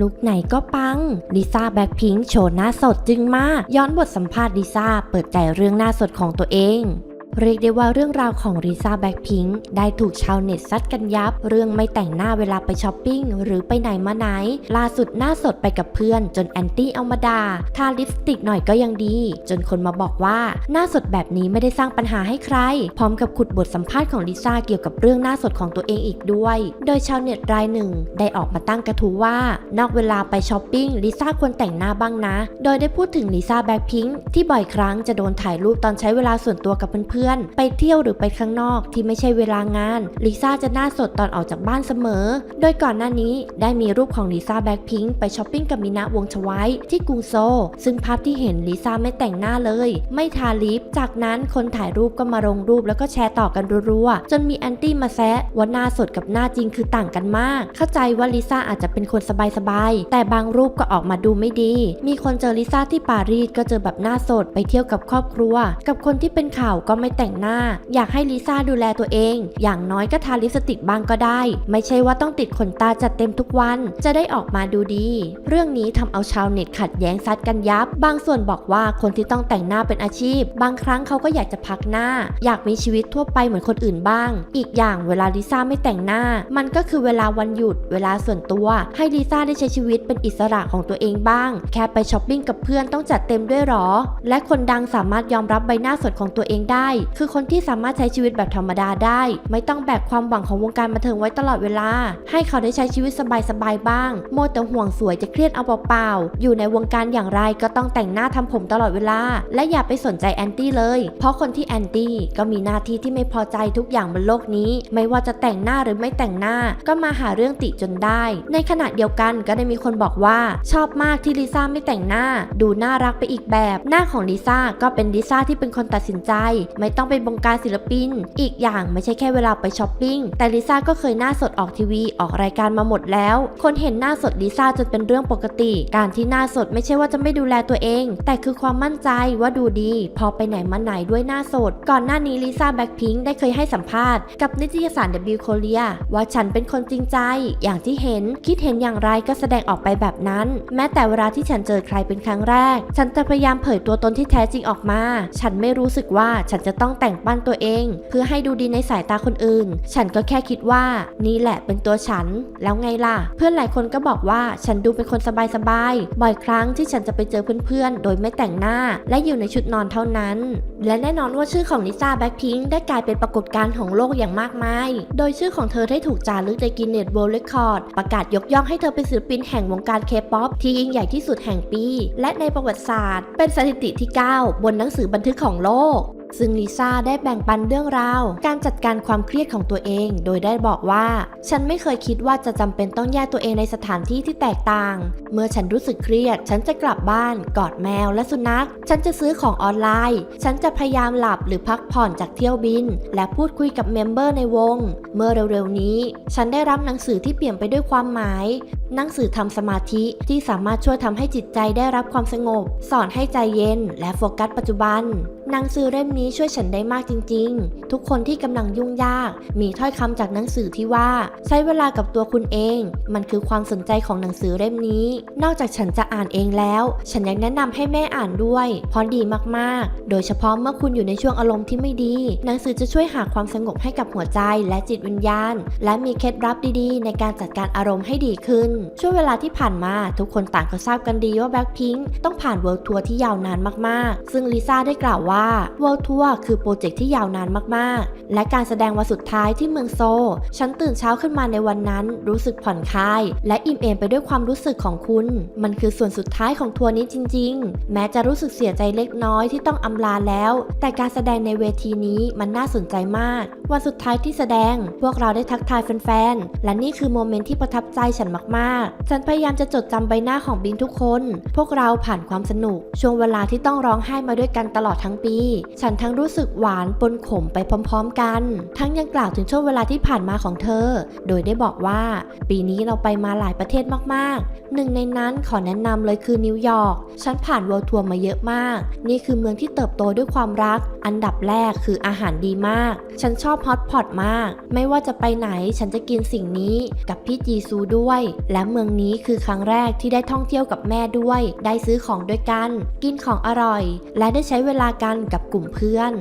ลุกไหนก็ปังลิซ่าแบ็คพิงค์โชว์หน้าสดจึงมากย้อนบทสัมภาษณ์ลิซ่าเปิดใจเรื่องหน้าสดของตัวเอง เรียกได้ว่าเรื่องราวของลิซ่าแบ็คพิงค์ได้ถูกชาวเน็ตซัดกันยับ เรื่องไม่แต่งหน้าเวลาไปช้อปปิ้ง หรือไปไหนมาไหน ล่าสุดหน้าสดไปกับเพื่อน จนแอนตี้เอามาดาทาลิปสติกหน่อยก็ยังดี จนคนมาบอกว่าหน้าสดแบบนี้ไม่ได้สร้างปัญหาให้ใคร พร้อมกับขุดบทสัมภาษณ์ของลิซ่าเกี่ยวกับเรื่องหน้าสดของตัวเองอีกด้วย โดยชาวเน็ตรายหนึ่ง ได้ออกมาตั้งกระทู้ว่า นอกเวลาไปช้อปปิ้งลิซ่าควรแต่งหน้าบ้างนะ โดยได้พูดถึงลิซ่าแบ็คพิงค์ที่บ่อยครั้งจะโดนถ่ายรูปตอนใช้เวลาส่วนตัวกับเพื่อนๆ ไปเที่ยวหรือไปข้างนอกที่ไม่ใช่เวลางานลิซ่าจะหน้าสดตอนออกจากบ้านเสมอ โดยก่อนหน้านี้ได้มีรูปของลิซ่าแบ็คพิงค์ไปช้อปปิ้งกับมินะวงชไว้ที่กรุงโซลซึ่งภาพที่เห็นลิซ่าไม่แต่งหน้าเลย ไม่ทาลิป จากนั้นคนถ่ายรูปก็มาลงรูปแล้วก็แชร์ต่อกันรัวๆ จนมีแอนตี้มาแซะว่าหน้าสดกับหน้าจริงคือต่างกันมาก เข้าใจว่าลิซ่าอาจจะเป็นคนสบายๆ แต่บางรูปก็ออกมาดูไม่ดี มีคนเจอลิซ่าที่ปารีสก็เจอแบบหน้าสดไปเที่ยวกับครอบครัว กับคนที่เป็นข่าวก็ไม่แต่งหน้า อยากให้ลิซ่าดูแลตัวเอง อย่างน้อยก็ทาลิปสติกบ้างก็ได้ ไม่ใช่ว่าต้องติดขนตาจัดเต็มทุกวัน จะได้ออกมาดูดี เรื่องนี้ทำเอาชาวเน็ตขัดแย้งซัดกันยับ บางส่วนบอกว่าคนที่ต้องแต่งหน้าเป็นอาชีพ บางครั้งเขาก็อยากจะพักหน้า อยากมีชีวิตทั่วไปเหมือนคนอื่นบ้าง อีกอย่างเวลาลิซ่าไม่แต่งหน้า มันก็คือเวลาวันหยุด เวลาส่วนตัว ให้ลิซ่าได้ใช้ชีวิตเป็นอิสระของตัวเองบ้าง แค่ไปช้อปปิ้งกับเพื่อนต้องจัดเต็มด้วยหรอ และคนดังสามารถยอมรับใบหน้าสดของตัวเองได้คือคนที่สามารถใช้ชีวิตแบบธรรมดาได้ ไม่ต้องแบกความหวังของวงการบันเทิงไว้ตลอดเวลา ให้เขาได้ใช้ชีวิตสบายๆบ้าง โมแต่ห่วงสวยจะเครียดเอาเปล่าๆ อยู่ในวงการอย่างไรก็ต้องแต่งหน้าทำผมตลอดเวลา และอย่าไปสนใจแอนตี้เลย เพราะคนที่แอนตี้ก็มีหน้าที่ที่ไม่พอใจทุกอย่างบนโลกนี้ ไม่ว่าจะแต่งหน้าหรือไม่แต่งหน้า ก็มาหาเรื่องติจนได้ ในขณะเดียวกันก็ได้มีคนบอกว่า ชอบมากที่ลิซ่าไม่แต่งหน้า ดูน่ารักไปอีกแบบ หน้าของลิซ่าก็เป็นลิซ่าที่เป็นคนตัดสินใจ ไม่ต้องไปบงการศิลปิน อีกอย่างไม่ใช่แค่เวลาไปช้อปปิ้ง แต่ลิซ่าก็เคยหน้าสดออกทีวี ออกรายการมาหมดแล้ว คนเห็นหน้าสดลิซ่าจนเป็นเรื่องปกติ การที่หน้าสดไม่ใช่ว่าจะไม่ดูแลตัวเอง แต่คือความมั่นใจว่าดูดี พอไปไหนมาไหนด้วยหน้าสด ก่อนหน้านี้ลิซ่าแบ็คพิงค์ได้เคยให้สัมภาษณ์กับนิตยสาร W Korea ว่าฉันเป็นคนจริงใจ อย่างที่เห็น คิดเห็นอย่างไรก็แสดงออกไปแบบนั้น แม้แต่เวลาที่ฉันเจอใครเป็นครั้งแรก ฉันจะพยายามเผยตัวตนที่แท้จริงออกมา ฉันไม่รู้สึกว่าฉันจะต้องแต่งปั้นตัวเอง เพื่อให้ดูดีในสายตาคนอื่น ฉันก็แค่คิดว่า นี่แหละเป็นตัวฉัน แล้วไงล่ะ เพื่อนหลายคนก็บอกว่าฉันดูเป็นคนสบายๆบ่อยครั้งที่ฉันจะไปเจอเพื่อนๆ โดยไม่แต่งหน้า และอยู่ในชุดนอนเท่านั้น และแน่นอนว่าชื่อของลิซ่าแบ็คพิงค์ได้กลายเป็นปรากฏการณ์ของโลกอย่างมากมาย โดยชื่อของเธอได้ถูกจารึกในกินเนสเวิลด์เรคคอร์ดประกาศยกย่องให้เธอเป็นศิลปินแห่งวงการเคป๊อปที่ยิ่งใหญ่ที่สุดแห่งปี และในประวัติศาสตร์ เป็นสถิติที่ 9 บนหนังสือบันทึกของโลก ซึ่งลิซ่าได้แบ่งปันเรื่องราว การจัดการความเครียดของตัวเอง โดยได้บอกว่า ฉันไม่เคยคิดว่าจะจำเป็นต้องแยกตัวเองในสถานที่ที่แตกต่าง เมื่อฉันรู้สึกเครียด ฉันจะกลับบ้าน กอดแมวและสุนัข ฉันจะซื้อของออนไลน์ ฉันจะพยายามหลับหรือพักผ่อนจากเที่ยวบิน และพูดคุยกับเมมเบอร์ในวง เมื่อเร็วๆนี้ ฉันได้รับหนังสือที่เปลี่ยนไปด้วยความหมายหนังสือทำสมาธิที่สามารถช่วยทำให้จิตใจได้รับความสงบ สอนให้ใจเย็นและโฟกัสปัจจุบัน หนังสือเล่มนี้ช่วยฉันได้มากจริง ๆ ทุกคนที่กำลังยุ่งยาก มีถ้อยคำจากหนังสือที่ว่า ใช้เวลากับตัวคุณเอง มันคือความสนใจของหนังสือเล่มนี้ นอกจากฉันจะอ่านเองแล้ว ฉันยังแนะนำให้แม่อ่านด้วยเพราะดีมากๆ โดยเฉพาะเมื่อคุณอยู่ในช่วงอารมณ์ที่ไม่ดี หนังสือจะช่วยหาความสงบให้กับหัวใจและจิตวิญญาณ และมีเคล็ดลับดีๆ ในการจัดการอารมณ์ให้ดีขึ้น ช่วงเวลาที่ผ่านมาทุกคนต่างก็ทราบกันดีว่าแบ็คพิงต้องผ่านเวิลด์ทัวร์ที่ยาวนานมากๆ ซึ่งลิซ่าได้กล่าวว่า World Tour คือโปรเจกต์ที่ยาวนานมากๆ และการแสดงวันสุดท้ายที่เมืองโซ ฉันตื่นเช้าขึ้นมาในวันนั้น รู้สึกผ่อนคลาย และอิ่มเอมไปด้วยความรู้สึกของคุณ มันคือส่วนสุดท้ายของทัวร์นี้จริง ๆ แม้จะรู้สึกเสียใจเล็กน้อยที่ต้องอำลาแล้ว แต่การแสดงในเวทีนี้มันน่าสนใจมาก วันสุดท้ายที่แสดง พวกเราได้ทักทายแฟนๆ และนี่คือโมเมนต์ที่ประทับใจฉันมากๆ ฉันพยายามจะจดจำใบหน้าของบิงทุกคน พวกเราผ่านความสนุก ช่วงเวลาที่ต้องร้องไห้มาด้วยกันตลอดทั้งปี ฉันทั้งรู้สึกหวานปนขมไปพร้อมๆกัน ทั้งยังกล่าวถึงช่วงเวลาที่ผ่านมาของเธอ โดยได้บอกว่า ปีนี้เราไปมาหลายประเทศมากๆ หนึ่งในนั้นขอแนะนำเลยคือนิวยอร์ก ฉันผ่านเวิลด์ทัวร์มาเยอะมาก นี่คือเมืองที่เติบโตด้วยความรัก อันดับแรกคืออาหารดีมาก ฉันชอบฮอตพอตมาก ไม่ว่าจะไปไหนฉันจะกินสิ่งนี้กับพี่จีซูด้วย และเมืองนี้คือครั้งแรกที่ได้ท่องเที่ยวกับแม่ด้วย ได้ซื้อของด้วยกัน กินของอร่อย และได้ใช้เวลากันกับกลุ่มเพื่อน